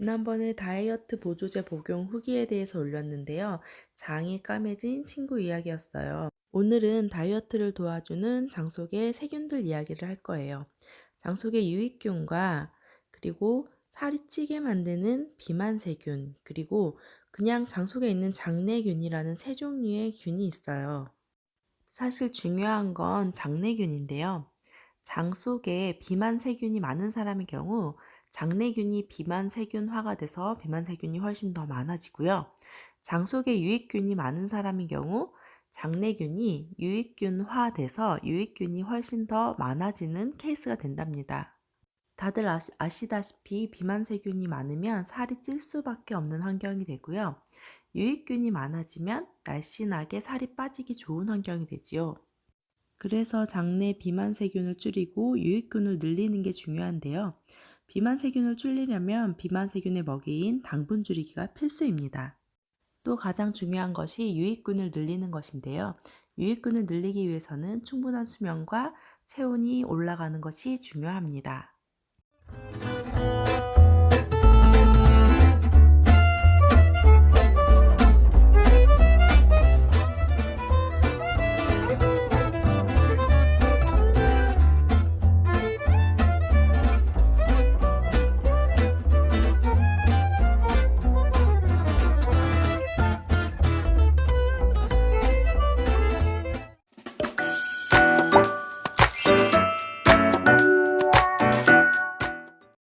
지난번에 다이어트 보조제 복용 후기에 대해서 올렸는데요. 장이 까매진 친구 이야기였어요. 오늘은 다이어트를 도와주는 장 속의 세균들 이야기를 할 거예요. 장 속의 유익균과 그리고 살이 찌게 만드는 비만세균, 그리고 그냥 장 속에 있는 장내균이라는 세 종류의 균이 있어요. 사실 중요한 건 장내균인데요. 장 속에 비만세균이 많은 사람의 경우 장내균이 비만 세균화가 돼서 비만 세균이 훨씬 더 많아지고요. 장 속에 유익균이 많은 사람의 경우 장내균이 유익균화 돼서 유익균이 훨씬 더 많아지는 케이스가 된답니다. 다들 아시, 아시 다시피 비만 세균이 많으면 살이 찔 수밖에 없는 환경이 되고요. 유익균이 많아지면 날씬하게 살이 빠지기 좋은 환경이 되지요. 그래서 장내 비만 세균을 줄이고 유익균을 늘리는 게 중요한데요. 비만 세균을 줄이려면 비만 세균의 먹이인 당분 줄이기가 필수입니다. 또 가장 중요한 것이 유익균을 늘리는 것인데요. 유익균을 늘리기 위해서는 충분한 수면과 체온이 올라가는 것이 중요합니다.